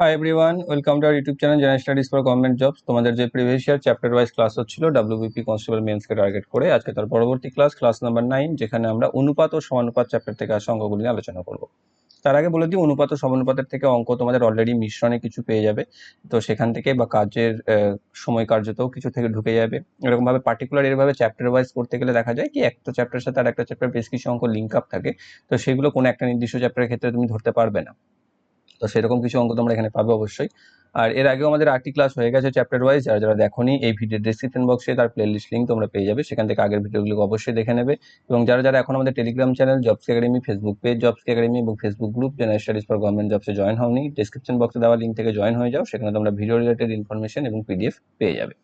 Hi everyone welcome to our YouTube channel general studies for government jobs তোমাদের যে previous year chapter wise class হচ্ছিল WBP constable মেন্সকে target করে, আজকে তার পরবর্তী ক্লাস ক্লাস নাম্বার নাইন যেখানে আমরা অনুপাত ও সমানুপাত চ্যাপ্টার থেকে আসা অঙ্কগুলি নিয়ে আলোচনা করব। তার আগে বলে দিই, অনুপাত ও সমানুপাতের থেকে অঙ্ক তোমাদের অলরেডি মিশ্রণে কিছু পেয়ে যাবে। তো সেখান থেকে বা কাজের সময় কার্যতেও কিছু থেকে ঢুকে যাবে। এরকম ভাবে পার্টিকুলার এরভাবে চ্যাপ্টার ওয়াইজ করতে গেলে দেখা যায় কি, একটা চ্যাপ্টারের সাথে আর একটা চ্যাপ্টার বেশ কিছু অঙ্ক লিঙ্ক আপ থাকে। তো সেগুলো কোনো একটা নির্দিষ্ট চ্যাপ্টারের ক্ষেত্রে তুমি ধরতে পারবে না। তো সেরকম কিছু অঙ্ক তোমরা এখানে পাবে অবশ্যই। আর এর আগেও আমাদের আটটি ক্লাস হয়ে গেছে চ্যাপ্টার ওয়াইজ যারা যারা দেখোনি, এই ভিডিও ডিসক্রিপশন বক্সে তার প্লেলিস্ট লিঙ্ক তোমরা পেয়ে যাবে। সেখান থেকে আগের ভিডিওগুলো অবশ্যই দেখে নেবে। এবং যারা যারা এখন আমাদের Telegram channel jobs academy Facebook page jobs academy এবং Facebook group general studies for government জবসে join হওনি ডিসক্রিপশন বক্সে দেওয়া লিঙ্ক থেকে জয়েন হয়ে যাও। সেখানে তোমরা ভিডিও রিলেটেড ইনফরমেশন এবং পিডিএফ পেয়ে যাবে।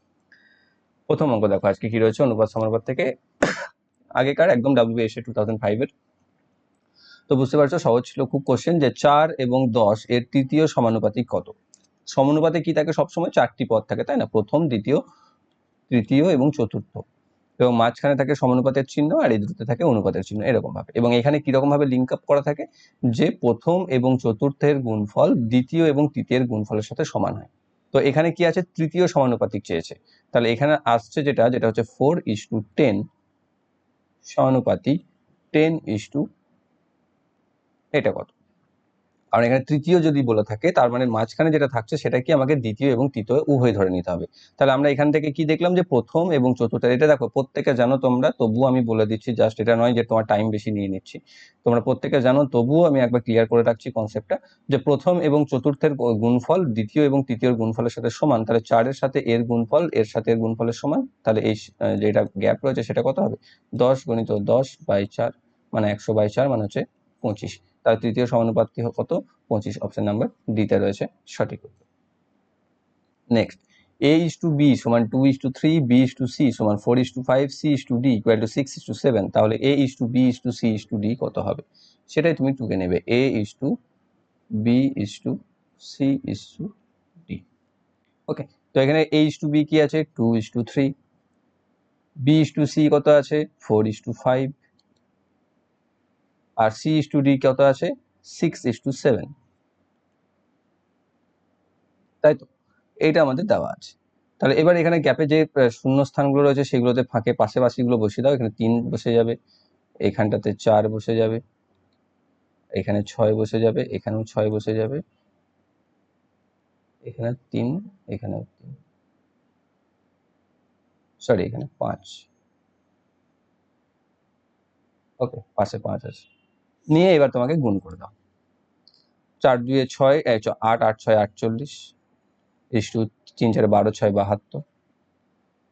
প্রথম অঙ্ক দেখো, আজকে কি রয়েছে? অনুপাত সমানুপাত থেকে আগেকার একদম ডাব্লিউবিএসএ টু থাউজেন্ড ফাইভের তো বুঝতে পারছ, সহজ ছিল খুব কোশ্চেন যে চার এবং দশ এর তৃতীয় সমানুপাতিক কত? সমানুপাতে কি থাকে সবসময়? চারটি পদ থাকে, তাই না? প্রথম, দ্বিতীয়, তৃতীয় এবং চতুর্থ। এবং মাঝখানে থাকে সমানুপাতের চিহ্ন আর এই দুটোতে থাকে অনুপাতের চিহ্ন এরকম ভাবে এবং এখানে কীরকম ভাবে লিঙ্ক আপ করা থাকে? যে প্রথম এবং চতুর্থের গুণফল দ্বিতীয় এবং তৃতীয়ের গুণফলের সাথে সমান হয়। তো এখানে কি আছে? তৃতীয় সমানুপাতিক চেয়েছে। তাহলে এখানে আসছে যেটা যেটা হচ্ছে ফোর ইস টু টেন সমানুপাতিক টেন ইস টু এটা কত? কারণ এখানে তৃতীয় যদি বলে থাকে, তার মানে মাঝখানে যেটা থাকছে সেটা কি আমাকে দ্বিতীয় এবং তৃতীয় উভয় ধরে নিতে হবে। তাহলে আমরা এখান থেকে কি দেখলাম? যে প্রথম এবং চতুর্থ, এটা দেখো, প্রত্যেকে জানো তোমরা, তবুও আমি বলে দিচ্ছি জাস্ট এটা নয় যে তোমার টাইম বেশি নিয়ে নিচ্ছি। তোমরা প্রত্যেকে জানো, তবুও আমি একবার ক্লিয়ার করে রাখছি কনসেপ্টটা যে প্রথম এবং চতুর্থের গুণফল দ্বিতীয় এবং তৃতীয় গুণফলের সাথে সমান, তাহলে চারের সাথে এর গুণফল, এর সাথে এর গুণফলের সমান, তাহলে এই যেটা গ্যাপ রয়েছে সেটা কত হবে? দশ গণিত দশ বাই চার মানে একশো বাই চার মানে হচ্ছে পঁচিশ। তার তৃতীয় সমানুপাতটি কত পঁচিশ অপশন নাম্বার ডিতে রয়েছে সঠিক উত্তর next A is to B সমান two is to three B is to C সমান four is to five C is to D equal to six is to seven তাহলে A is to B is to C is to D কত হবে সেটাই তুমি টুকে নেবে A is to B is to C is to D okay তো এখানে A is to B কি আছে two is to three B is to C কত আছে ফোর ইস টু ফাইভ আর সি ইস টু ডি কত আছে? Six is to seven তাই তো? এইটা আমাদের দেওয়া আছে। তাহলে এবার এখানে গ্যাপে যে শূন্য স্থানগুলো রয়েছে, সেগুলোতে ফাঁকে পাশে পাশিগুলো বসিয়ে দাও। এখানে তিন বসে যাবে, এখানটাতে চার বসে যাবে, এখানে ছয় বসে যাবে, এখানেও ছয় বসে যাবে এখানে তিন, এখানেও তিন। সরি এখানে পাঁচ। ওকে পাশে পাঁচ আছে। নিয়ে এবার তোমাকে গুণ করে দাও। চার দুয়ে ছয় আট আট, ছয়, আটচল্লিশ। ইস টু তিন, চারে বারো, ছয়, বাহাত্তর।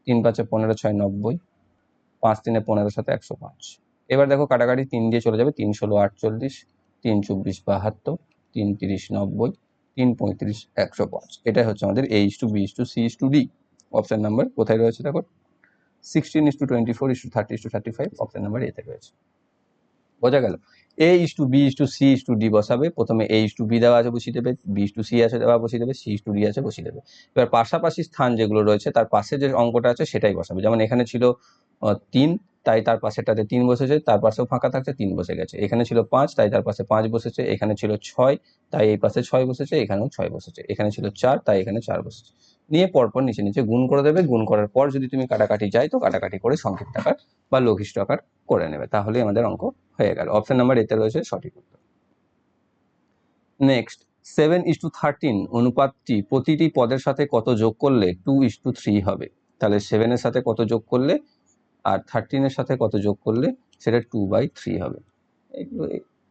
তিন, পাঁচে পনেরো, ছয়, নব্বই। পাঁচ, তিনে পনেরো সাথে একশো পাঁচ। এবার দেখো কাটাকাটি তিন দিয়ে চলে যাবে তিন, ষোলো, আটচল্লিশ। তিন, চব্বিশ, বাহাত্তর। তিন, তিরিশ, নব্বই। তিন, পঁয়ত্রিশ, একশো পাঁচ। এটাই হচ্ছে আমাদের A is to B is to C is to D. Option number কোথায় রয়েছে দেখো? Sixteen is to twenty four is to thirty is to thirty five. Option number এতে রয়েছে। বোঝা গেল? A is to B is to C is to D বসাবে। প্রথমে এ is to B দেওয়া আছে, বসিয়ে দেবে। বি ইস টু সি আছে, দেওয়া বসিয়ে দেবে। সি ইস টু ডি আছে, বসিয়ে দেবে। এবার পাশাপাশি স্থান যেগুলো রয়েছে, তার পাশে যে অঙ্কটা আছে, সেটাই বসাবে। যেমন এখানে ছিল তিন, তাই তার পাশেটাতে তিন বসেছে, তার পাশেও ফাঁকা থাকছে, তিন বসে গেছে। এখানে ছিল পাঁচ, তাই তার পাশে পাঁচ বসেছে। এখানে ছিল ছয়, তাই এই পাশে ছয় বসেছে, এখানেও ছয় বসেছে। এখানে ছিল চার, তাই এখানে চার বসেছে। নিয়ে পরপর নিচে নিচে গুণ করে দেবে। গুণ করার পর যদি তুমি কাটাকাটি যাই তো কাটাকাটি করে সংক্ষিপ্ত আকার বা লঘিষ্ঠ আকার করে নেবে। তাহলেই আমাদের অঙ্ক হয়ে গেল। অপশন নাম্বার এতে রয়েছে সঠিক উত্তর। Next seven is to thirteen অনুপাতটি প্রতিটি পদের সাথে কত যোগ করলে টু ইস টু থ্রি হবে? তাহলে সেভেনের সাথে কত যোগ করলে আর থার্টিনের সাথে কত যোগ করলে সেটা টু বাই থ্রি হবে। এগুলো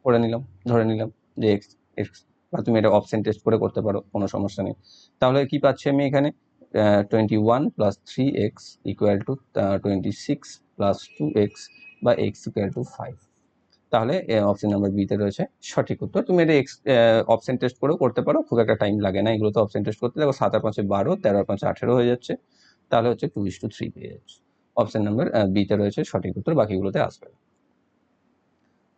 করে নিলাম, ধরে নিলাম যে এক্স এক্স বা তুমি এটা অপশন টেস্ট করে করতে পারো, কোনো সমস্যা নেই। তাহলে কি পাচ্ছি আমি এখানে? Twenty one plus three X equal to twenty six plus two X বা এক্স ইকুয়াল টু ফাইভ তাহলে অপশন নাম্বার বিতে রয়েছে সঠিক উত্তর। তুমি এটা এক্স অপশন টেস্ট করেও করতে পারো, খুব একটা টাইম লাগে না এগুলো তো অপশন টেস্ট করতে। দেখো, সাত আর পাঁচে বারো, তেরো আর পাঁচে আঠেরো হয়ে যাচ্ছে। তাহলে হচ্ছে টু ইস টু থ্রি পেয়ে যাচ্ছে। অপশন নাম্বার বিতে রয়েছে সঠিক উত্তর, বাকিগুলোতে আসবে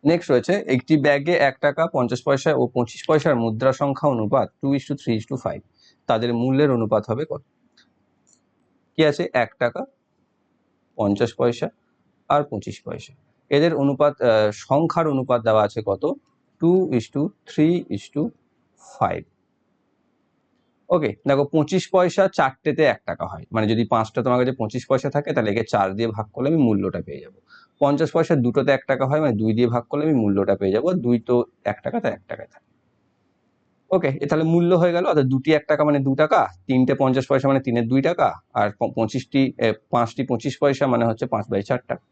নেক্সট রয়েছে, একটি ব্যাগে এক টাকা পঞ্চাশ পয়সা ও পঁচিশ পয়সার মুদ্রা সংখ্যা অনুপাত two is to three is to five তাদের মূল্যের অনুপাত হবে কত? কি আছে? এক টাকা, পঞ্চাশ পয়সা আর পঁচিশ পয়সা। এদের অনুপাত সংখ্যার অনুপাত দেওয়া আছে কত? Two is to three is to five okay দেখো পঁচিশ পয়সা চারটেতে এক টাকা হয়। মানে যদি পাঁচটা তোমার কাছে পঁচিশ পয়সা থাকে, তাহলে একে চার দিয়ে ভাগ করলে আমি মূল্যটা পেয়ে যাব। পঞ্চাশ পয়সা দুটোতে এক টাকা হয় মানে দুই দিয়ে ভাগ করলে আমি মূল্যটা পেয়ে যাব। দুই তো এক টাকা তো এক টাকায় থাকে। ওকে এ তাহলে মূল্য হয়ে গেল। অর্থাৎ দুটি এক টাকা মানে দু টাকা, তিনটে পঞ্চাশ পয়সা মানে তিনের দুই টাকা, আর পঁচিশটি পাঁচটি পঁচিশ পয়সা মানে হচ্ছে পাঁচ বাই চার টাকা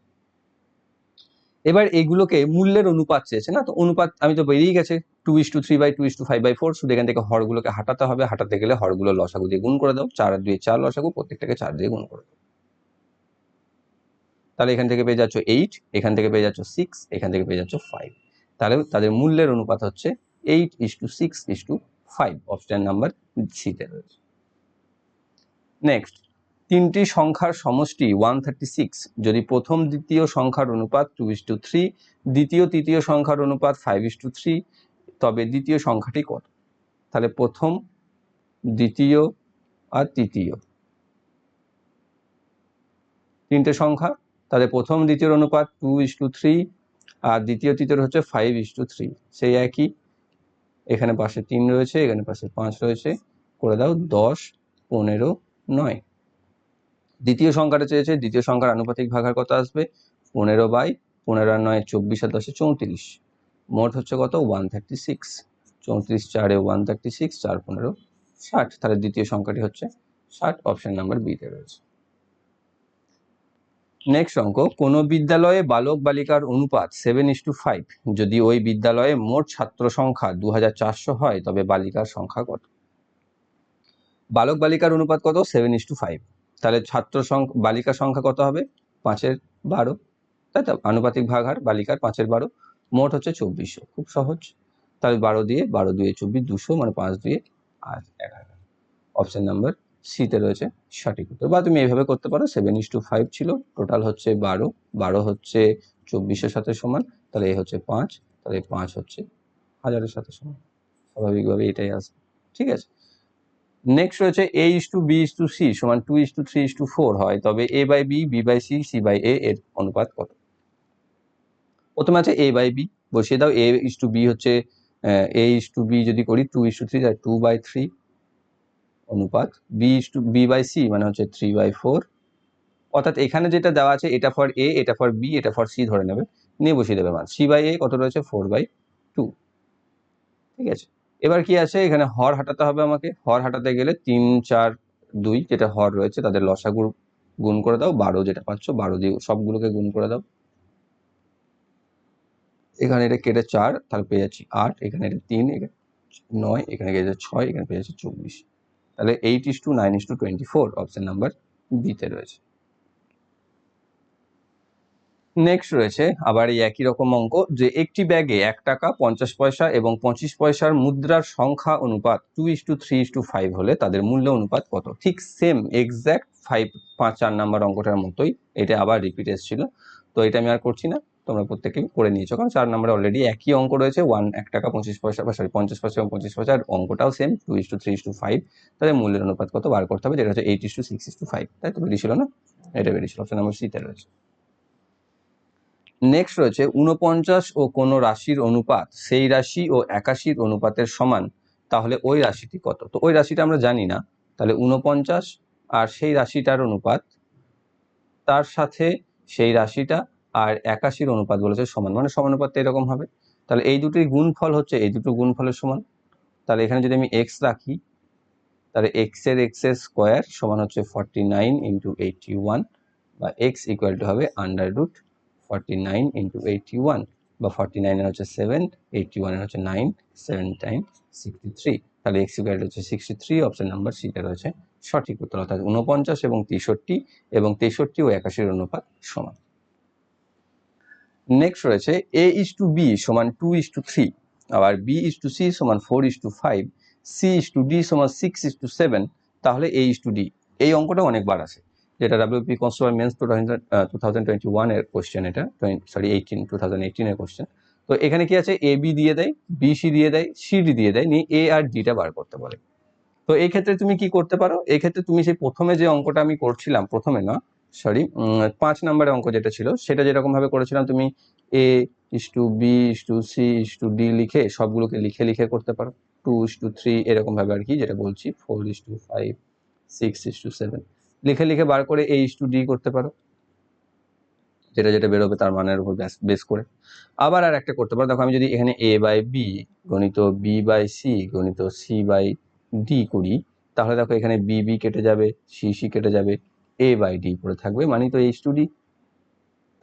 এবার এগুলোকে মূল্যের অনুপাত চেয়েছে, না? তো অনুপাত, আমি তো বেরিয়ে গেছে। Two is to three by two is to five by four শুধু এখান থেকে হরগুলোকে হাঁটাতে হবে। হাঁটাতে গেলে হরগুলো লসাগু দিয়ে গুণ করে দাও। চার দুই চার লসাগু, প্রত্যেকটাকে চার দিয়ে গুণ করে দাও। তাহলে এখান থেকে পেয়ে যাচ্ছ এইট এখান থেকে পেয়ে যাচ্ছ সিক্স এখান থেকে পেয়ে যাচ্ছ ফাইভ তাহলে তাদের মূল্যের অনুপাত হচ্ছে eight is to six is to five option number সিতে রয়েছে। নেক্সট তিনটি সংখ্যার সমষ্টি ওয়ান থার্টি সিক্স যদি প্রথম দ্বিতীয় সংখ্যার অনুপাত টু ইস টু থ্রি দ্বিতীয়, তৃতীয় সংখ্যার অনুপাত ফাইভ ইস টু থ্রি তবে দ্বিতীয় সংখ্যাটি কত তাহলে প্রথম, দ্বিতীয় আর তৃতীয়। তিনটে সংখ্যা, তাহলে প্রথম দ্বিতীয় অনুপাত টু ইস টু থ্রি আর দ্বিতীয় তৃতীয় হচ্ছে ফাইভ ইস টু থ্রি সেই একই। এখানে পাশে তিন রয়েছে, এখানে পাশে পাঁচ রয়েছে, করে দাও দশ, পনেরো, নয়। দ্বিতীয় সংখ্যাটা চেয়েছে, দ্বিতীয় সংখ্যার আনুপাতিক ভাগার কত আসবে? পনেরো বাই পনেরো নয় চব্বিশ আর দশে চৌত্রিশ। মোট হচ্ছে কত? ওয়ান থার্টি সিক্স চৌত্রিশ চারে ওয়ান থার্টি সিক্স চার পনেরো ষাট। তাহলে দ্বিতীয় সংখ্যাটি হচ্ছে ষাট অপশন নাম্বার বিতে রয়েছে। নেক্সট অঙ্ক, কোন বিদ্যালয়ে বালক বালিকার অনুপাত সেভেন ইস টু ফাইভ যদি ওই বিদ্যালয়ে মোট ছাত্র সংখ্যা দু হাজার চারশো হয়, তবে বালিকার সংখ্যা কত? বালক বালিকার অনুপাত কত? সেভেন ইস টু ফাইভ তাহলে ছাত্র সংখ্যা বালিকার সংখ্যা কত হবে? পাঁচের বারো। তাই তো? আনুপাতিক ভাগ হার বালিকার পাঁচের বারো। মোট হচ্ছে চব্বিশশো। খুব সহজ। তাহলে বারো দিয়ে, বারো দুয়ে চব্বিশ, দুশো মানে পাঁচ দুয়ে আর এগারো। অপশান নাম্বার সিতে রয়েছে সঠিক উত্তর। বা তুমি এইভাবে করতে পারো সেভেন ইস টু ফাইভ ছিল। টোটাল হচ্ছে বারো। বারো হচ্ছে চব্বিশের সাথে সমান। তাহলে এ হচ্ছে পাঁচ। তাহলে পাঁচ হচ্ছে হাজারের সাথে সমান। স্বাভাবিকভাবে এটাই আসবে। ঠিক আছে? নেক্সট রয়েছে A is to B is to C সমান two is to three is to four হয়, তবে A by B B by C C by A এর অনুপাত কত? প্রথমে আছে এ বাই বি বসিয়ে দাও এ ইস টু বি হচ্ছে এ ইস টু বি যদি করি টু ইস টু থ্রি তাহলে টু বাই থ্রি অনুপাত B is to B by C মানে হচ্ছে থ্রি বাই ফোর অর্থাৎ এখানে যেটা দেওয়া আছে, এটা ফর এ এটা ফর বি এটা ফর সি ধরে নেবে, নিয়ে বসিয়ে দেবে মান। সি বাই এ কত রয়েছে? ফোর বাই টু ঠিক আছে? এবার কি আছে? এখানে হর হাঁটাতে হবে আমাকে। হর হাঁটাতে গেলে তিন, চার, দুই যেটা হর রয়েছে তাদের লসাগুর গুণ করে দাও। বারো যেটা পাচ্ছ, বারো দিয়ে সবগুলোকে গুণ করে দাও। এখানে এটা কেটে চার, তাহলে পেয়ে যাচ্ছি আট। এখানে এটা তিন, এখানে নয়, এখানে পেয়ে যাচ্ছে ছয়, এখানে পেয়ে যাচ্ছে চব্বিশ। তাহলে eight is to nine is to twenty four option number বিতে রয়েছে। নেক্সট রয়েছে আবার এই একই রকম অঙ্ক, যে একটি ব্যাগে এক টাকা পঞ্চাশ পয়সা এবং পঁচিশ পয়সার মুদ্রার সংখ্যা অনুপাত two is to three is to five হলে তাদের মূল্য অনুপাত কত? ঠিক সেম এক্স্যাক্ট ফাইভ পাঁচ, চার নাম্বার অঙ্কটার মতোই এটা আবার রিপিট এসেছিল। তো এটা আমি আর করছি না, তোমরা প্রত্যেকেই করে নিয়েছো, কারণ চার নাম্বারে অলরেডি একই অঙ্ক রয়েছে ওয়ান এক টাকা পঁচিশ পয়সা, বা সরি পঞ্চাশ পয়সা এবং পঁচিশ পয়সা আর অঙ্কটাও same two is to three is to five তাদের মূল্যের অনুপাত কত বার করতে হবে, যেটা হচ্ছে eight is to six is to five তাই তো বেরিয়েছিল না? এটা বেরিয়েছিল অপশন নাম্বার সিতে রয়েছে। নেক্সট রয়েছে উনপঞ্চাশ ও কোনো রাশির অনুপাত, সেই রাশি ও একাশির অনুপাতের সমান, তাহলে ওই রাশিটি কত? তো ওই রাশিটা আমরা জানি না, তাহলে উনপঞ্চাশ আর সেই রাশিটার অনুপাত, তার সাথে সেই রাশিটা আর একাশির অনুপাত বলেছে সমান মানে সমানুপাত এরকম হবে। তাহলে এই দুটির গুণফল হচ্ছে, এই দুটো গুণফলের সমান। তাহলে এখানে যদি আমি এক্স রাখি, তাহলে এক্সের এক্সের স্কোয়ার সমান হচ্ছে forty nine into eighty one বা এক্স ইকুয়াল টু হবে under root forty nine into eighty one বা ফর্টি নাইনের হচ্ছে সেভেন এইটটি ওয়ানের হচ্ছে nine seven time sixty three তাহলে এক্স ইকুয়াল হচ্ছে সিক্সটি থ্রি অপশন নাম্বার সিতে রয়েছে সঠিক উত্তর, অর্থাৎ উনপঞ্চাশ এবং তেষট্টি এবং তেষট্টি ও একাশির অনুপাত সমান। নেক্সট রয়েছে এ ইস টু বি সমান টু ইস টু থ্রি আবার বি ইস টু সি সমান four is to five C is to D সমান সিক্স ইস টু সেভেন তাহলে এ ইস টু ডি এই অঙ্কটা অনেকবার আসে যেটা WP constable mains two two thousand twenty ওয়ানের কোশ্চেন এটা সরি এইটিন টু থাউজেন্ড এইটিনের কোশ্চেন তো এখানে কি আছে? এ বি দিয়ে দেয় বি সি দিয়ে দেয় সি ডি দিয়ে দেয়, নিয়ে এ আর ডিটা বার করতে বলে। তো এই ক্ষেত্রে তুমি কি করতে পারো? এই ক্ষেত্রে তুমি সেই প্রথমে যে অঙ্কটা আমি করছিলাম, প্রথমে না সরি পাঁচ নম্বরের অঙ্ক যেটা ছিল, সেটা যেরকম ভাবে করেছিলাম, তুমি A is to B is to C is to D লিখে সবগুলোকে লিখে লিখে করতে পারো। টু ইস টু থ্রি এরকম ভাবে আর কি, যেটা বলছি four is to five six is to seven লিখে লিখে বার করে এ ইস টু ডি করতে পারো। যেটা যেটা বেরোবে তার মানের উপর বেস করে। আবার আর একটা করতে পারো। দেখো আমি যদি এখানে এ বাই বি গণিত বি বাই সি গণিত সি বাই ডি করি, তাহলে দেখো এখানে বি বি কেটে যাবে সি সি কেটে যাবে এ বাই ডি পড়ে থাকবে। মানে তো এইচ টু ডি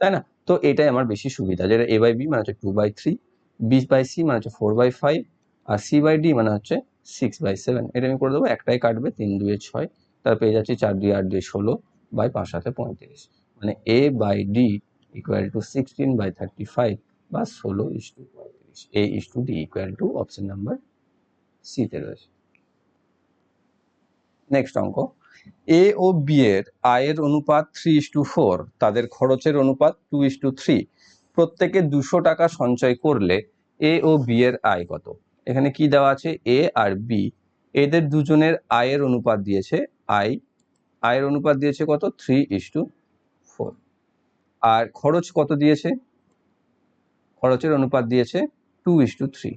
তাই না? তো এটাই আমার বেশি সুবিধা। যেটা এ বাই বি মানে হচ্ছে two by three B by C মানে হচ্ছে ফোর বাই ফাইভ আর সি বাই ডি মানে হচ্ছে সিক্স বাই সেভেন এটা আমি করে দেবো। একটাই কাটবে, তিন, দুয়ে ছয়। তার পেয়ে যাচ্ছি চার দুই আট দুই ষোলো বাই পাঁচ সাথে পঁয়ত্রিশ। মানে A by D equal to sixteen by thirty five বা ষোলো ইস টু পঁয়ত্রিশ। A is to D equal to option number সিতে রয়েছে। নেক্সট অঙ্ক। এ ও বি এর আয়ের অনুপাত থ্রি ইস টু ফোর তাদের খরচের অনুপাত টু ইস টু থ্রি প্রত্যেকে দুশো টাকা সঞ্চয় করলে এ ও বি এর আয় কত? এখানে কি দেওয়া আছে? এ আর বি এদের দুজনের আয়ের অনুপাত দিয়েছে আই, আয়ের অনুপাত দিয়েছে কত? থ্রি ইস টু ফোর আর খরচ কত দিয়েছে? খরচের অনুপাত দিয়েছে টু ইস টু থ্রি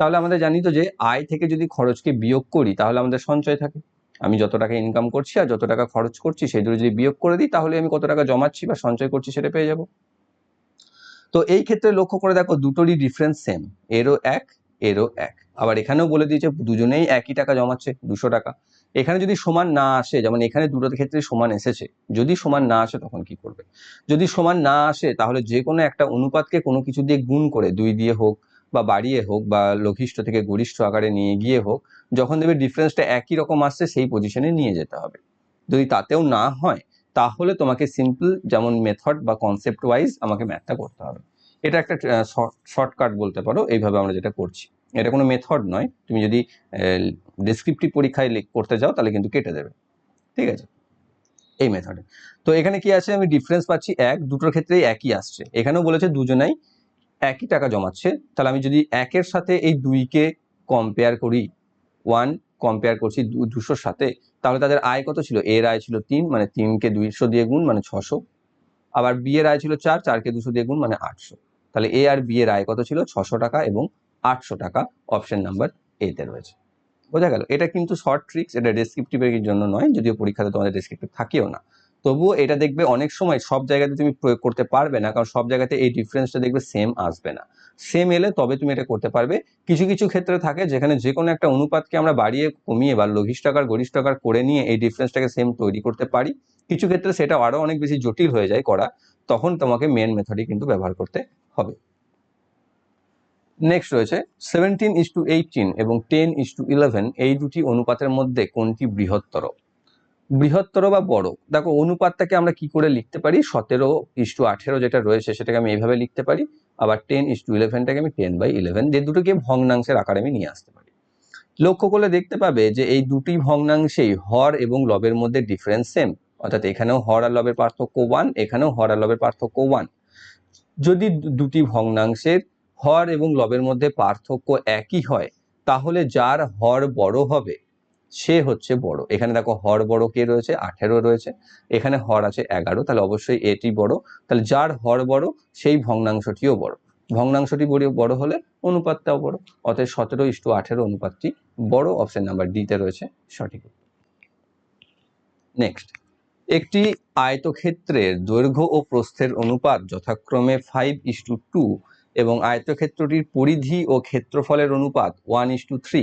তাহলে আমাদের জানি তো যে আয় থেকে যদি খরচকে বিয়োগ করি, তাহলে আমাদের সঞ্চয় থাকে। আমি যত টাকা ইনকাম করছি আর যত টাকা খরচ করছি, সেই দুটো যদি বিয়োগ করে দিই, তাহলে আমি কত টাকা জমাচ্ছি বা সঞ্চয় করছি সেটা পেয়ে যাব। তো এই ক্ষেত্রে লক্ষ্য করে দেখো, দুটোরই ডিফারেন্স সেম এরও এক এরও এক। আবার এখানেও বলে দিয়েছে, দুজনেই একই টাকা জমাচ্ছে, দুশো টাকা। এখানে যদি সমান না আসে, যেমন এখানে দুটোর ক্ষেত্রে সমান এসেছে, যদি সমান না আসে তখন কি করবে? যদি সমান না আসে, তাহলে যে কোনো একটা অনুপাতকে কোনো কিছু দিয়ে গুণ করে, দুই দিয়ে হোক বা বাড়িয়ে হোক বা লঘিষ্ঠ থেকে গরিষ্ঠ আকারে নিয়ে গিয়ে হোক, যখন দেখবে ডিফারেন্সটা একই রকম আসছে, সেই পজিশনে নিয়ে যেতে হবে। যদি তাতেও না হয়, তাহলে তোমাকে সিম্পল যেমন মেথড বা কনসেপ্ট ওয়াইজ আমাকে ম্যাথটা করতে হবে। এটা একটা শর্টকাট বলতে পারো, এইভাবে আমরা যেটা করছি। এটা কোনো মেথড নয়। তুমি যদি ডিসক্রিপটিভ পরীক্ষায় করতে যাও, তাহলে কিন্তু কেটে দেবে। ঠিক আছে? এই মেথডে তো এখানে কি আছে? আমি ডিফারেন্স পাচ্ছি এক, দুটোর ক্ষেত্রেই একই আসছে। এখানেও বলেছে দুজনাই একই টাকা জমাচ্ছে। তাহলে আমি যদি একের সাথে এই দুইকে কম্পেয়ার করি ওয়ান কম্পেয়ার করছি দুশোর সাথে, তাহলে তাদের আয় কত ছিল? এর আয় ছিল তিন মানে তিনকে দুইশো দিয়ে গুণ মানে ছশো। আবার বিয়ের আয় ছিল চার, চারকে দুশো দিয়ে গুণ মানে আটশো। তাহলে এ আর বিয়ের আয় কত ছিল? ছশো টাকা এবং আটশো টাকা অপশন নাম্বার এতে রয়েছে। বোঝা গেল, এটা কিন্তু শর্ট ট্রিক্স এটা ডেসক্রিপটিভের জন্য নয়, যদিও পরীক্ষাতে তোমাদের ডেসক্রিপটিভ থাকেও না। তবুও এটা দেখবে অনেক সময় সব জায়গাতে তুমি প্রয়োগ করতে পারবে না, কারণ সব জায়গাতে এই ডিফারেন্সটা দেখবে সেম আসবে না। সেম এলে তবে তুমি এটা করতে পারবে। কিছু কিছু ক্ষেত্রে থাকে, যেখানে যে কোনো একটা অনুপাতকে আমরা বাড়িয়ে কমিয়ে বা লঘিষ্ঠকার গরিষ্ঠকার করে নিয়ে এই ডিফারেন্সটাকে সেম তৈরি করতে পারি। কিছু ক্ষেত্রে সেটা আরও অনেক বেশি জটিল হয়ে যায় করা, তখন তোমাকে মেন মেথডই কিন্তু ব্যবহার করতে হবে। নেক্সট রয়েছে সেভেন্টিন ইস টু এইটিন এবং টেন ইস টু ইলেভেন এই দুটি অনুপাতের মধ্যে কোনটি বৃহত্তর? বৃহত্তর বা বড়? দেখো, অনুপাতটাকে আমরা কি করে লিখতে পারি? সতেরো ইস টু আঠেরো যেটা রয়েছে সেটাকে আমি এইভাবে লিখতে পারি, আবার টেন ইস টু ইলেভেনটাকে আমি টেন বাই ইলেভেন যে দুটোকে ভগ্নাংশের আকারে আমি নিয়ে আসতে পারি। লক্ষ্য করলে দেখতে পাবে যে এই দুটি ভগ্নাংশেই হর এবং লবের মধ্যে ডিফারেন্স সেম অর্থাৎ এখানেও হর আর লবের পার্থক্য ওয়ান এখানেও হর আর লবের পার্থক্য ওয়ান যদি দুটি ভগ্নাংশের হর এবং লবের মধ্যে পার্থক্য একই হয়, তাহলে যার হর বড় হবে, সে হচ্ছে বড়। এখানে দেখো হর বড় কে রয়েছে? আঠেরো রয়েছে। এখানে হর আছে এগারো, তাহলে অবশ্যই এটি বড়। তাহলে যার হর বড়, সেই ভগ্নাংশটিও বড়। ভগ্নাংশটি বড় বড় হলে অনুপাতটাও বড়। অতএব সতেরো ইস্টু আঠেরো অনুপাতটি বড়, অপশন নাম্বার ডিতে রয়েছে সঠিক নেক্সট, একটি আয়তক্ষেত্রের দৈর্ঘ্য ও প্রস্থের অনুপাত যথাক্রমে ফাইভ ইস টু টু এবং আয়তক্ষেত্রটির পরিধি ও ক্ষেত্রফলের অনুপাত ওয়ান ইস টু থ্রি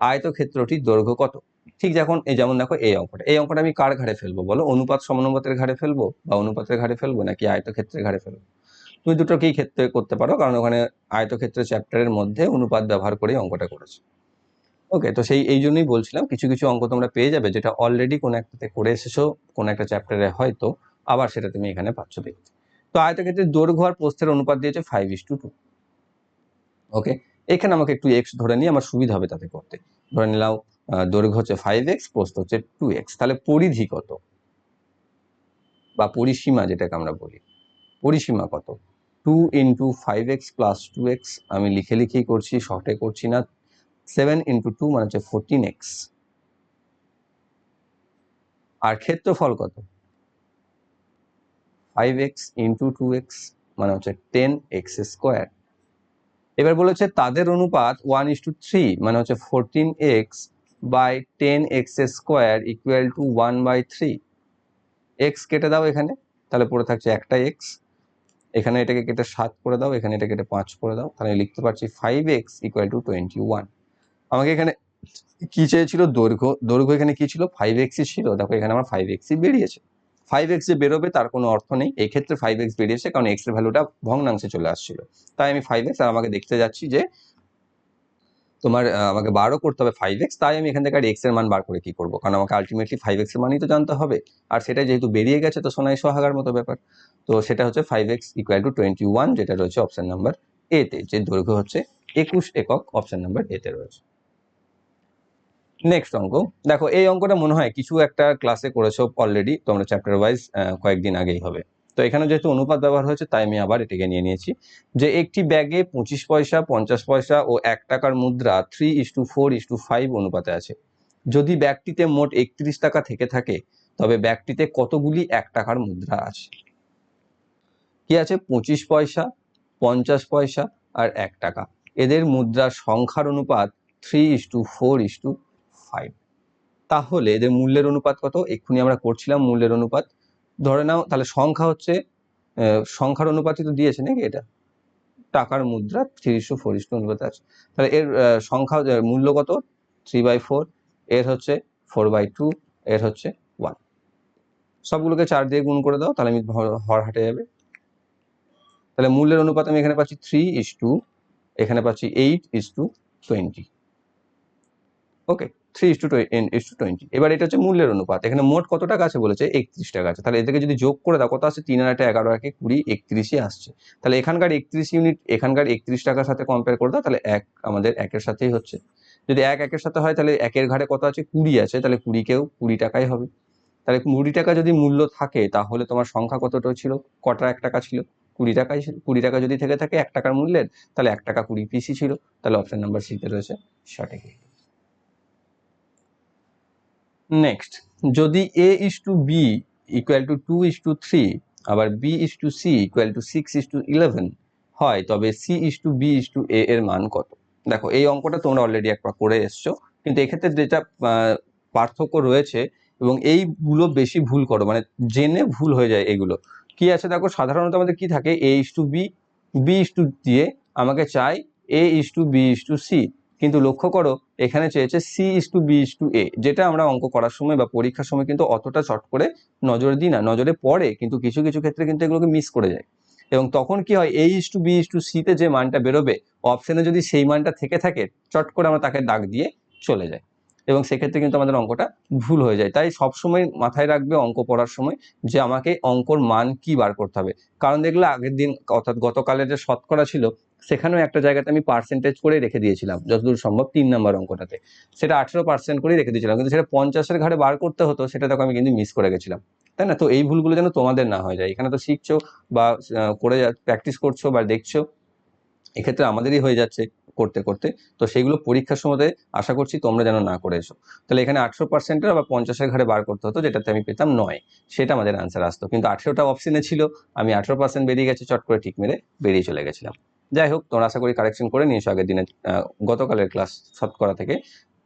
আয়তক্ষেত্রটির দৈর্ঘ্য কত? ঠিক যখন, এই যেমন দেখো এই অঙ্কটা এই অঙ্কটা আমি কার ঘাড়ে ফেলব বলো? অনুপাত সমানুপাতের ঘাড়ে ফেলব বা অনুপাতের ঘাড়ে ফেলব নাকি আয়তক্ষেত্রের ঘাড়ে ফেলব? তুমি দুটোকেই ক্ষেত্রে করতে পারো? কারণ ওখানে আয়তক্ষেত্রের চ্যাপ্টারের মধ্যে অনুপাত ব্যবহার করেই অঙ্কটা করেছে। ওকে তো সেই, এই জন্যই বলছিলাম, কিছু কিছু অঙ্ক তোমরা পেয়ে যাবে যেটা অলরেডি কোনো একটাতে করে এসেছ, কোনো একটা চ্যাপ্টারে হয়তো, আবার সেটা তুমি এখানে পাচ্ছ দেখতে। তো আয়তক্ষেত্রের দৈর্ঘ্য আর প্রস্থের অনুপাত দিয়েছে five is to two okay এখানে আমাকে একটু এক্স ধরে নিয়ে আমার সুবিধা হবে তাতে করতে। ধরে নিলাম দৈর্ঘ্য হচ্ছে ফাইভ এক্স প্রস্থ হচ্ছে টু এক্স তাহলে পরিধি কত? বা পরিসীমা যেটাকে আমরা বলি। পরিসীমা কত? Two into five X plus two X আমি লিখে লিখেই করছি শর্টে করছি না। সেভেন ইন্টু টু মানে হচ্ছে ফোরটিন এক্স আর ক্ষেত্রফল কত? Five X into two X মানে হচ্ছে টেন এক্স স্কোয়ার এবার বলেছে তাদের অনুপাত ওয়ান ইস টু থ্রি মানে হচ্ছে fourteen X by ten X square equal to one by three X কেটে দাও এখানে, তাহলে পড়ে থাকছে একটা এক্স এখানে এটাকে কেটে সাত করে দাও, এখানে এটা কেটে পাঁচ করে দাও, তাহলে লিখতে পারছি five x equal to twenty one আমাকে এখানে কী চেয়েছিল? দৈর্ঘ্য দৈর্ঘ্য এখানে কী ছিল? ফাইভ এক্সই ছিল। দেখো এখানে আমার ফাইভ এক্সই বেরিয়েছে। ফাইভ এক্স যে বেরোবে তার কোনো অর্থ নেই। এই ক্ষেত্রে ফাইভ এক্স বেরিয়েছে কারণ এক্সের ভ্যালুটা ভগ্নাংশে চলে আসছিল। তাই আমি ফাইভ এক্স আর আমাকে দেখতে যাচ্ছি যে তোমার আমাকে বারও করতে হবে ফাইভ এক্স তাই আমি এখান থেকে আর এক্সের মান বার করে কি করব? কারণ আমাকে আলটিমেটলি ফাইভ এক্সের মানই তো জানতে হবে। আর সেটা যেহেতু বেরিয়ে গেছে তো সোনাই সোহাগার মতো ব্যাপার। তো সেটা হচ্ছে five x equal to twenty one যেটা রয়েছে অপশন নাম্বার এতে যে দৈর্ঘ্য হচ্ছে একুশ একক অপশন নাম্বার এতে রয়েছে। নেক্সট অঙ্ক। দেখো, এই অঙ্কটা মনে হয় কিছু একটা ক্লাসে করেছ অলরেডি তোমরা চ্যাপ্টার ওয়াইজ কয়েকদিন আগেই হবে। তো এখানে যেহেতু অনুপাত ব্যবহার হয়েছে, তাই আমি আবার এটাকে নিয়ে নিয়েছি যে একটি ব্যাগে পঁচিশ পয়সা, পঞ্চাশ পয়সা ও এক টাকার মুদ্রা three is to four is to five অনুপাতে আছে। যদি ব্যাগটিতে মোট একত্রিশ টাকা থেকে থাকে, তবে ব্যাগটিতে কতগুলি এক টাকার মুদ্রা আছে? কি আছে? পঁচিশ পয়সা, পঞ্চাশ পয়সা আর এক টাকা। এদের মুদ্রার সংখ্যার অনুপাত three is to four is to five তাহলে এদের মূল্যের অনুপাত কত? এক্ষুনি আমরা করছিলাম মূল্যের অনুপাত। ধরে নাও, তাহলে সংখ্যা হচ্ছে সংখ্যার অনুপাতই তো দিয়েছে নাকি এটা? টাকার মুদ্রা থ্রি ইস্টু ফোর অনুপাতে আছে। তাহলে এর সংখ্যা মূল্য কত? থ্রি বাই ফোর এর হচ্ছে ফোর বাই টু এর হচ্ছে ওয়ান সবগুলোকে চার দিয়ে গুণ করে দাও, তাহলে আমি হর হাটে যাবে। তাহলে মূল্যের অনুপাত আমি এখানে পাচ্ছি থ্রি ইস টু এখানে পাচ্ছি eight is to twenty okay three is to is to twenty এবার এটা হচ্ছে মূল্যের অনুপাত। এখানে মোট কত টাকা আছে বলেছে? একত্রিশ টাকা আছে। তাহলে এদেরকে যদি যোগ করে দাও, কত আছে তিন একটা এগারো একে কুড়ি একত্রিশই আসছে। তাহলে এখানকার একত্রিশ ইউনিট এখানকার একত্রিশ টাকার সাথে কম্পেয়ার করে দাও, তাহলে এক আমাদের একের সাথেই হচ্ছে। যদি এক একের সাথে হয়, তাহলে একের ঘাড়ে কত আছে? কুড়ি আছে। তাহলে কুড়িকেও কুড়ি টাকাই হবে। তাহলে কুড়ি টাকা যদি মূল্য থাকে, তাহলে তোমার সংখ্যা কতটা ছিল? কটা এক টাকা ছিল? কুড়ি টাকাই কুড়ি টাকা যদি থেকে থাকে এক টাকার মূল্যের, তাহলে এক টাকা কুড়ি পিসি ছিল। তাহলে অপশন নাম্বার সিতে রয়েছে সঠিক। নেক্সট যদি A is to B equal to two is to three আবার B is to C equal to six is to eleven হয় তবে C is to B is to A এর মান কত দেখো এই অঙ্কটা তোমরা অলরেডি একবার করে এসছো কিন্তু এক্ষেত্রে যেটা পার্থক্য রয়েছে এবং এইগুলো বেশি ভুল করো মানে জেনে ভুল হয়ে যায় এগুলো কি আছে দেখো সাধারণত আমাদের কি থাকে A is to B B is to দিয়ে আমাকে চাই A is to B is to C কিন্তু লক্ষ্য করো, এখানে চেয়েছে C is to B is to A যেটা আমরা অঙ্ক করার সময় বা পরীক্ষার সময় কিন্তু অতটা চট করে নজরে দিই না, নজরে পড়ে, কিন্তু কিছু কিছু ক্ষেত্রে কিন্তু এগুলোকে মিস করে যায়। এবং তখন কি হয় এই is to B is to সিতে যে মানটা বেরোবে অপশানে যদি সেই মানটা থেকে থাকে, চট করে আমরা তাকে দাগ দিয়ে চলে যায় এবং সেক্ষেত্রে কিন্তু আমাদের অঙ্কটা ভুল হয়ে যায়। তাই সবসময় মাথায় রাখবে অঙ্ক পড়ার সময় যে আমাকে অঙ্কর মান কি বার করতে হবে। কারণ দেখলে আগের দিন অর্থাৎ গতকালের যে শতকরা ছিল সেখানেও একটা জায়গাতে আমি পার্সেন্টেজ করে রেখে দিয়েছিলাম, যতদূর সম্ভব তিন নম্বর অঙ্কটাতে। সেটা আঠেরো পার্সেন্ট করে রেখে দিয়েছিলাম, কিন্তু সেটা পঞ্চাশের ঘাড়ে বার করতে হতো, সেটা তখন আমি কিন্তু মিস করে গেছিলাম। তাই না? তো এই ভুলগুলো যেন তোমাদের না হয়ে যায়। এখানে তো শিখছো বা করে প্র্যাকটিস করছ বা দেখছ, এক্ষেত্রে আমাদেরই হয়ে যাচ্ছে করতে করতে। তো সেইগুলো পরীক্ষার সময়তে আশা করছি তোমরা যেন না করে এসো। তাহলে এখানে আঠেরো পার্সেন্টের বা পঞ্চাশের ঘাড়ে বার করতে হতো, যেটাতে আমি পেতাম নয়। সেটা আমাদের আনসার আসতো। কিন্তু আঠেরোটা অপশনে ছিল, আমি আঠেরো পার্সেন্ট বেরিয়ে গেছে, চট করে ঠিক মেরে বেরিয়ে চলে গেছিলাম। যাই হোক, তোমরা আশা করি কারেকশন করে নিয়েছো আগের দিনে গতকালের ক্লাস শতকরা থেকে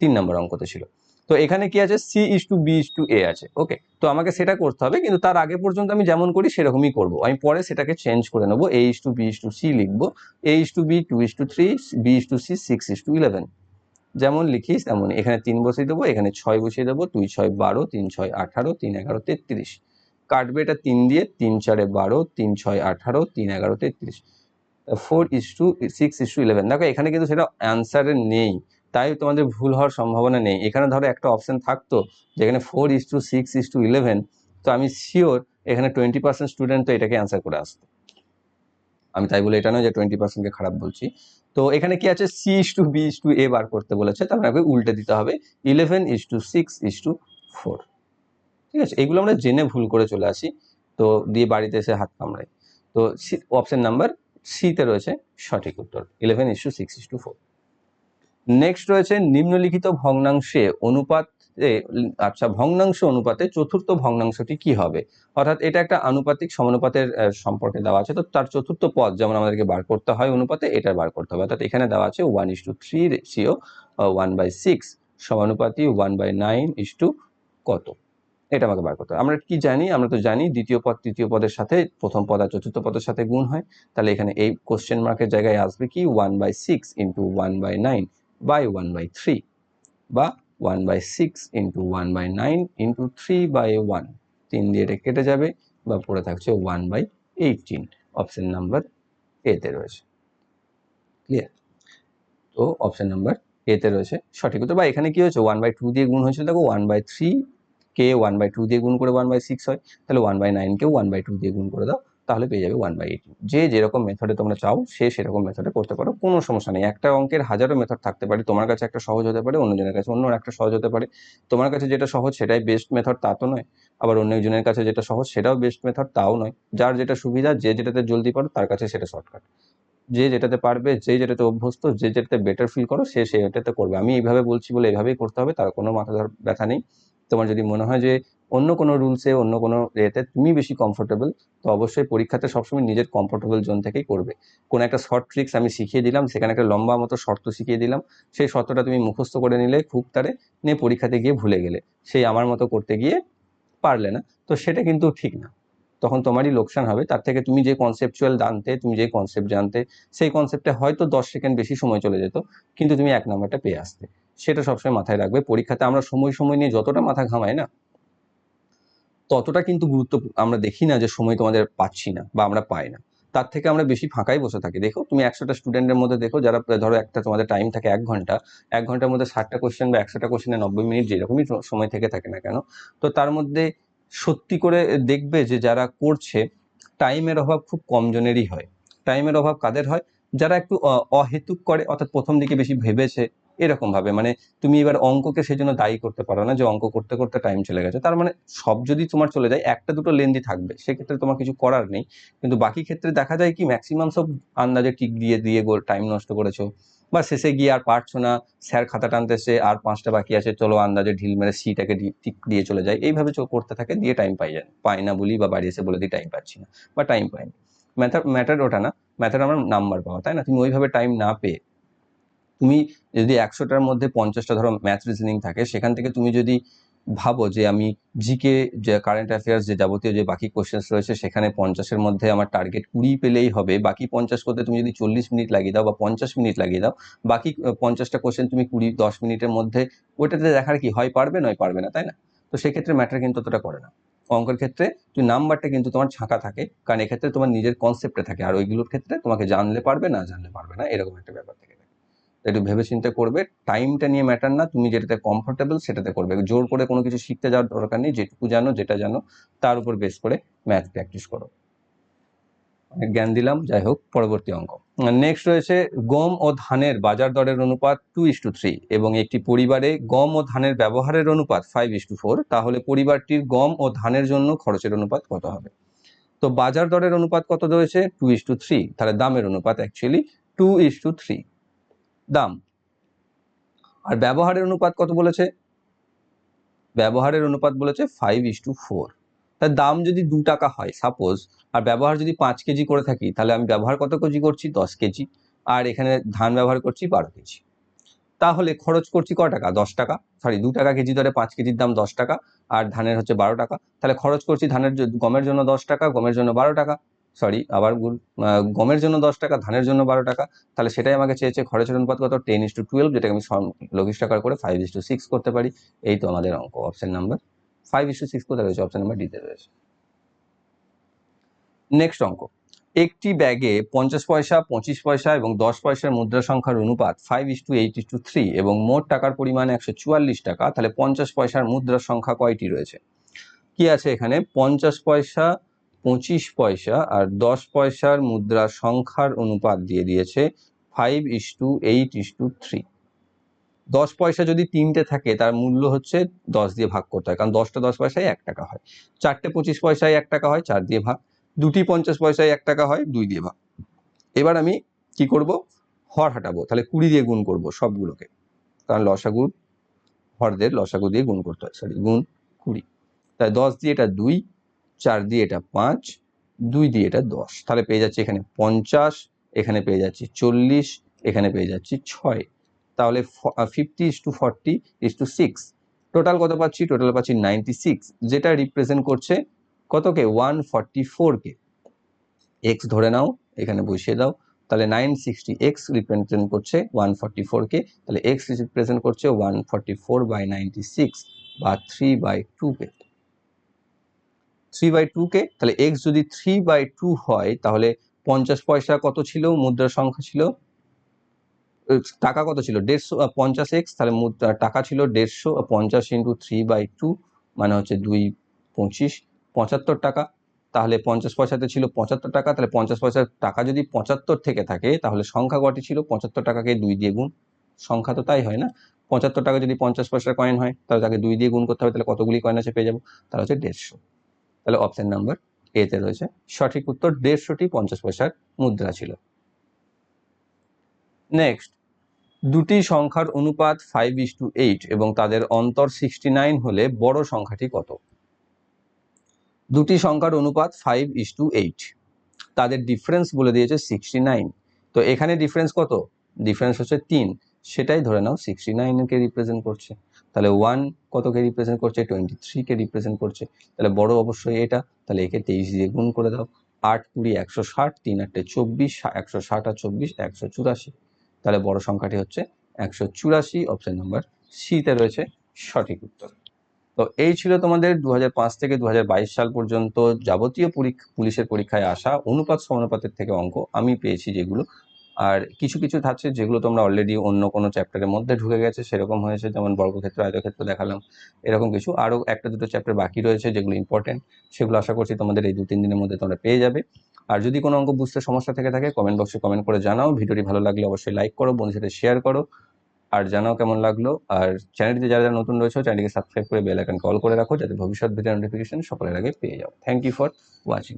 তিন নম্বর অঙ্কতে ছিল। তো এখানে কি আছে? C is to B is to A আছে। ওকে তো আমাকে সেটা করতে হবে, কিন্তু তার আগে পর্যন্ত আমি যেমন করি সেরকমই করব। আমি পরে সেটাকে চেঞ্জ করে নেব। A is to B is to C লিখব। A is to B two is to three B is to C six is to eleven যেমন লিখিস তেমন এখানে তিন বসিয়ে দেবো, এখানে ছয় বসিয়ে দেবো, দুই ছয় বারো, তিন ছয় আঠারো, তিন এগারো তেত্রিশ। কাটবে এটা তিন দিয়ে, তিন চারে বারো, তিন ছয় আঠারো, তিন এগারো তেত্রিশ। Four is to six is to eleven দেখো, এখানে কিন্তু সেটা অ্যান্সারে নেই। তাই তোমাদের ভুল হওয়ার সম্ভাবনা নেই। এখানে ধরো একটা অপশন থাকতো, যেখানে four is to six is to eleven তো আমি শিওর এখানে টোয়েন্টি পার্সেন্ট স্টুডেন্ট তো এটাকে অ্যান্সার করে আসতো। আমি তাই বলে এটা নয় যে টোয়েন্টি পার্সেন্টকে খারাপ বলছি। তো এখানে কি আছে? C is to B is to A বার করতে বলেছে। তার মানে উল্টে দিতে হবে। Eleven is to six is to four ঠিক আছে? এগুলো আমরা জেনে ভুল করে চলে আসি। তো দিয়ে বাড়িতে এসে হাত কামড়াই। তো অপশান নাম্বার সিতে রয়েছে সঠিক উত্তর। Eleven is to six is to four next রয়েছে নিম্নলিখিত ভগ্নাংশে অনুপাতে আচ্ছা ভগ্নাংশ অনুপাতে চতুর্থ ভগ্নাংশটি কি হবে? অর্থাৎ এটা একটা আনুপাতিক সমানুপাতের সম্পর্কে দেওয়া আছে। তো তার চতুর্থ পদ যেমন আমাদেরকে বার করতে হয় অনুপাতে, এটা বার করতে হবে। অর্থাৎ এখানে দেওয়া আছে one is to three ratio one by six সমানুপাতি one by nine is to কত? এটা আমাকে বার করতে হবে। আমরা কি জানি? আমরা তো জানি দ্বিতীয় পদ, তৃতীয় পদের সাথে প্রথম পদ আর চতুর্থ পদের সাথে গুণ হয়। তাহলে এখানে এই কোশ্চেন মার্কের জায়গায় আসবে কি? One by six into one by nine by one by three বা one by six into one by nine into three by one তিন দিয়ে এটা কেটে যাবে বা পড়ে থাকছে one by eighteen option number এতে রয়েছে। ক্লিয়ার তো অপশান নাম্বার এতে রয়েছে। সঠিক উত্তর বা এখানে কি হয়েছে? ওয়ান বাই টু দিয়ে গুণ হয়েছিল দেখো ওয়ান বাই থ্রি কে ওয়ান বাই টু দিয়ে গুণ করে ওয়ান বাই সিক্স হয়, তাহলে ওয়ান বাই নাইনকেও ওয়ান বাই টু দিয়ে গুণ করে দাও, তাহলে পেয়ে যাবে ওয়ান বাই এইটিন যে যেরকম মেথডে তোমরা চাও, সে সেরকম মেথডে করতে পারো, কোনো সমস্যা নেই। একটা অঙ্কের হাজারো মেথড থাকতে পারে, তোমার কাছে একটা সহজ হতে পারে, অন্যজনের কাছে অন্য একটা সহজ হতে পারে। তোমার কাছে যেটা সহজ সেটাই বেস্ট মেথড তা তো নয়, আবার অন্য একজনের কাছে যেটা সহজ সেটাও বেস্ট মেথড তাও নয়। যার যেটা সুবিধা, যে যেটাতে জলদি পারো, তার কাছে সেটা শর্টকাট যে যেটাতে পারবে, যে যেটাতে অভ্যস্ত, যে যেটাতে বেটার ফিল করো, সে সেটাতে করবে। আমি এইভাবে বলছি বলে এইভাবেই করতে হবে, তার কোনো মাথা ব্যথা নেই। তোমার যদি মনে হয় যে অন্য কোনো রুলসে অন্য কোনো এতে তুমি বেশি কমফোর্টেবল তো অবশ্যই পরীক্ষাতে সবসময় নিজের কমফোর্টেবল জোন থেকেই করবে। কোনো একটা শর্ট ট্রিক্স আমি শিখিয়ে দিলাম, সেখানে একটা লম্বা মতো শর্ত শিখিয়ে দিলাম, সেই শর্তটা তুমি মুখস্থ করে নিলে খুব তারে নিয়ে পরীক্ষাতে গিয়ে ভুলে গেলে। সেই আমার মতো করতে গিয়ে পারলে না, তো সেটা কিন্তু ঠিক না। তখন তোমারই লোকসান হবে। তার থেকে তুমি যে কনসেপচুয়াল জানতে, তুমি যে কনসেপ্ট জানতে, সেই কনসেপ্টে হয়তো দশ সেকেন্ড বেশি সময় চলে যেত, কিন্তু তুমি এক নাম্বারটা পেয়ে আসতে। সেটা সবসময় মাথায় রাখবে। পরীক্ষাতে আমরা সময় সময় নিয়ে যতটা মাথা ঘামাই না, ততটা কিন্তু গুরুত্ব আমরা দেখি না যে সময় তোমাদের পাচ্ছি না বা আমরা পাই না। তার থেকে আমরা বেশি ফাঁকাই বসে থাকি। দেখো, তুমি একশোটা স্টুডেন্টের মধ্যে দেখো, যারা ধরো একটা তোমাদের টাইম থাকে এক ঘণ্টা, এক ঘণ্টার মধ্যে ষাটটা কোশ্চেন বা একশোটা কোশ্চেনে নব্বই মিনিট যেরকমই সময় থেকে থাকে না কেন, তো তার মধ্যে সত্যি করে দেখবে যে যারা করছে টাইমের অভাব খুব কম জনেরই হয়। টাইমের অভাব কাদের হয়? যারা একটু অহেতুক করে, অর্থাৎ প্রথম দিকে বেশি ভেবেছে এরকম ভাবে। মানে তুমি এবার অঙ্ককে সেই জন্য দায়ী করতে পারো না যে অঙ্ক করতে করতে টাইম চলে গেছে। তার মানে সব যদি তোমার চলে যায়, একটা দুটো লেন্দি থাকবে। সেক্ষেত্রে তোমার কিছু করার নেই। কিন্তু বাকি ক্ষেত্রে দেখা যায় কি ম্যাক্সিমাম সব আন্দাজে টিক দিয়ে দিয়ে গোল টাইম নষ্ট করেছ। বা শেষে গিয়ে আর পারছ না স্যার খাতা টানতেছে আর পাঁচটা বাকি আছে, চলো আন্দাজে ঢিল মেরে সিটাকে টিক দিয়ে চলে যায়। এইভাবে করতে থাকে, দিয়ে টাইম পাই যায়। পাই না বলি বা বাড়ি এসে বলে দিই টাইম পাচ্ছি না। বা টাইম পাইনি। ম্যাথার ম্যাটার ওটা না। ম্যাথার আমার নাম্বার পাওয়া তাই না? তুমি ওইভাবে টাইম না পেয়ে তুমি যদি একশোটার মধ্যে পঞ্চাশটা ধরো ম্যাথ রিজনিং থাকে, সেখান থেকে তুমি যদি ভাবো যে আমি জিকে যে কারেন্ট অ্যাফেয়ার্স যে যাবতীয় যে বাকি কোশ্চেন্স রয়েছে, সেখানে পঞ্চাশের মধ্যে আমার টার্গেট কুড়ি পেলেই হবে। বাকি পঞ্চাশ করতে তুমি যদি চল্লিশ মিনিট লাগিয়ে দাও বা পঞ্চাশ মিনিট লাগিয়ে দাও, বাকি পঞ্চাশটা কোশ্চেন তুমি কুড়ি, দশ মিনিটের মধ্যে ওইটাতে দেখার কি হয়, পারবে নয়, পারবে না, তাই না? তো সেক্ষেত্রে ম্যাটার কিন্তু অতটা করে না। অঙ্কের ক্ষেত্রে তুই নাম্বারটা কিন্তু তোমার ছাঁকা থাকে, কারণ এক্ষেত্রে তোমার নিজের কনসেপ্টে থাকে, আর ওইগুলোর ক্ষেত্রে তোমাকে জানলে পারবে, না জানলে পারবে না, এরকম একটা ব্যাপার থাকে। একটু ভেবে চিন্তে করবে টাইমটা নিয়ে ম্যাটার না, তুমি যেটাতে কমফোর্টেবল সেটাতে করবে। জোর করে কোনো কিছু শিখতে যাওয়ার দরকার নেই, যেটুকু জানো, যেটা জানো, তার উপর বেস করে ম্যাথ প্র্যাকটিস করো। জ্ঞান দিলাম, যাই হোক, পরবর্তী অঙ্ক। নেক্সট রয়েছে, গম ও ধানের বাজার দরের অনুপাত টু ইস টু থ্রি এবং একটি পরিবারে গম ও ধানের ব্যবহারের অনুপাত ফাইভ ইস টু ফোর তাহলে পরিবারটির গম ও ধানের জন্য খরচের অনুপাত কত হবে? তো বাজার দরের অনুপাত কত রয়েছে? টু ইস টু থ্রি তাহলে দামের অনুপাত actually two is to three দাম। আর ব্যবহারের অনুপাত কত বলেছে? ব্যবহারের অনুপাত বলেছে ফাইভ ইস টু ফোর তার দাম যদি দু টাকা হয় সাপোজ আর ব্যবহার যদি পাঁচ কেজি করে থাকি, তাহলে আমি ব্যবহার কত কেজি করছি? দশ কেজি। আর এখানে ধান ব্যবহার করছি বারো কেজি। তাহলে খরচ করছি ক টাকা? দশ টাকা। সরি দু টাকা কেজি দরে পাঁচ কেজির দাম দশ টাকা, আর ধানের হচ্ছে বারো টাকা। তাহলে খরচ করছি ধানের গমের জন্য দশ টাকা, গমের জন্য বারো টাকা। সরি আবার গমের জন্য দশ টাকা, ধানের জন্য বারো টাকা, তাহলে সেটাই আমাকে চেয়েছে খরচের অনুপাত কত? টেন ইস টু টুয়েলভ যেটাকে আমি লঘিষ্ঠ আকার করে ফাইভ ইস টু সিক্স করতে পারি। এই তো আমাদের অঙ্ক option number five is to six কোথায় রয়েছে? অপশান নাম্বার ডিতে রয়েছে। নেক্সট অঙ্ক, একটি ব্যাগে পঞ্চাশ পয়সা, পঁচিশ পয়সা এবং দশ পয়সার মুদ্রা সংখ্যার অনুপাত five is to eight is to three এবং মোট টাকার পরিমাণ একশো চুয়াল্লিশ টাকা, তাহলে পঞ্চাশ পয়সার মুদ্রার সংখ্যা কয়টি রয়েছে? কি আছে এখানে? পঞ্চাশ পয়সা পঁচিশ পয়সা আর দশ পয়সার মুদ্রা সংখ্যার অনুপাত দিয়ে দিয়েছে five is to eight is to three দশ পয়সা যদি তিনটে থাকে, তার মূল্য হচ্ছে দশ দিয়ে ভাগ করতে হয়। কারণ দশটা দশ পয়সায় এক টাকা হয়। চারটে পঁচিশ পয়সায় এক টাকা হয়, চার দিয়ে ভাগ। দুটি পঞ্চাশ পয়সায় এক টাকা হয়, দুই দিয়ে ভাগ। এবার আমি কি করব? হর হাঁটাবো। তাহলে কুড়ি দিয়ে গুণ করব সবগুলোকে। কারণ লসাগুর, হরদের লসাগু দিয়ে গুণ করতে হয়। সরি গুণ কুড়ি। তাই দশ দিয়ে এটা দুই চার দিয়ে এটা পাঁচ, দুই দিয়ে এটা দশ। তাহলে পেয়ে যাচ্ছি এখানে পঞ্চাশ, এখানে পেয়ে যাচ্ছি চল্লিশ, এখানে পেয়ে যাচ্ছি ছয়। তাহলে fifty is to forty is to six total কত পাচ্ছি? টোটাল পাচ্ছি নাইনটি সিক্স যেটা রিপ্রেজেন্ট করছে কতকে? ওয়ান ফর্টি ফোরকে এক্স ধরে নাও, এখানে বসিয়ে দাও। তাহলে নাইন সিক্সটি এক্স রিপ্রেজেন্ট করছে ওয়ান ফর্টি ফোরকে তাহলে এক্স রিপ্রেজেন্ট করছে one forty four by ninety six বা থ্রি বাই টুকে থ্রি বাই টুকে তাহলে এক্স যদি থ্রি বাই টু হয়, তাহলে পঞ্চাশ পয়সা কত ছিল? মুদ্রার সংখ্যা ছিল? টাকা কত ছিল? দেড়শো পঞ্চাশ এক্স তাহলে টাকা ছিল দেড়শো পঞ্চাশ ইন্টু থ্রি বাই টু মানে হচ্ছে দুই পঁচিশ, পঁচাত্তর টাকা। তাহলে পঞ্চাশ পয়সাতে ছিল পঁচাত্তর টাকা, তাহলে পঞ্চাশ পয়সার টাকা যদি পঁচাত্তর থেকে থাকে, তাহলে সংখ্যা কটি ছিল? পঁচাত্তর টাকাকে দুই দিয়ে গুণ। সংখ্যা তো তাই হয় না? পঁচাত্তর টাকা যদি পঞ্চাশ পয়সার কয়েন হয়, তাহলে তাকে দুই দিয়ে গুণ করতে হবে, তাহলে কতগুলি কয়েন আছে পেয়ে যাব? তাহলে হচ্ছে দেড়শো। তাহলে অপশন নাম্বার এতে রয়েছে। সঠিক উত্তর দেড়শোটি পঞ্চাশ পয়সার মুদ্রা ছিল। নেক্সট দুটি সংখ্যার অনুপাত ফাইভ ইস টু এইট এবং তাদের অন্তর সিক্সটি নাইন হলে বড় সংখ্যাটি কত? দুটি সংখ্যার অনুপাত ফাইভ ইস টু এইট তাদের ডিফারেন্স বলে দিয়েছে সিক্সটি নাইন তো এখানে ডিফারেন্স কত? ডিফারেন্স হচ্ছে তিন। সেটাই ধরে নাও সিক্সটি নাইনকে রিপ্রেজেন্ট করছে। তাহলে ওয়ান কতকে রিপ্রেজেন্ট করছে? টোয়েন্টি থ্রিকে রিপ্রেজেন্ট করছে। তাহলে বড় অবশ্যই এটা। তাহলে একে তেইশ দিয়ে গুণ করে দাও। আট কুড়ি একশো ষাট, তিন আটটে চব্বিশ একশো ষাট আর চব্বিশ, একশো চুরাশি। তাহলে বড় সংখ্যাটি হচ্ছে একশো চুরাশি অপশন নাম্বার সিতে রয়েছে সঠিক উত্তর। তো এই ছিল তোমাদের দু হাজার পাঁচ থেকে দু হাজার বাইশ সাল পর্যন্ত যাবতীয় পুলিশের পরীক্ষায় আসা অনুপাত সমানুপাতের থেকে অঙ্ক। আমি পেয়েছি যেগুলো আর কিছু কিছু থাকছে যেগুলো তোমরা অলরেডি অন্য কোনো চ্যাপ্টারের মধ্যে ঢুকে গেছে, সেরকম হয়েছে, যেমন বর্গক্ষেত্র, আয়তক্ষেত্র দেখালাম, এরকম কিছু। আরও একটা দুটো চ্যাপ্টার বাকি রয়েছে যেগুলো ইম্পর্টেন্ট সেগুলো আশা করছি তোমাদের এই দু তিন দিনের মধ্যে তোমরা পেয়ে যাবে। আর যদি কোনো অঙ্ক বুঝতে সমস্যা থেকে থাকে কমেন্ট বক্সে কমেন্ট করে জানাও। ভিডিওটি ভালো লাগলে অবশ্যই লাইক করো বন্ধুর সাথে শেয়ার করো। আর জানাও কেমন লাগল। আর চ্যানেলটিতে যারা যারা নতুন রয়েছে চ্যানেলটিকে সাবস্ক্রাইব করে বেল আইকন কল করে রাখো, যাতে ভবিষ্যৎ ভিডিও নোটিফিকেশন সকলের আগে পেয়ে যাও। Thank you for watching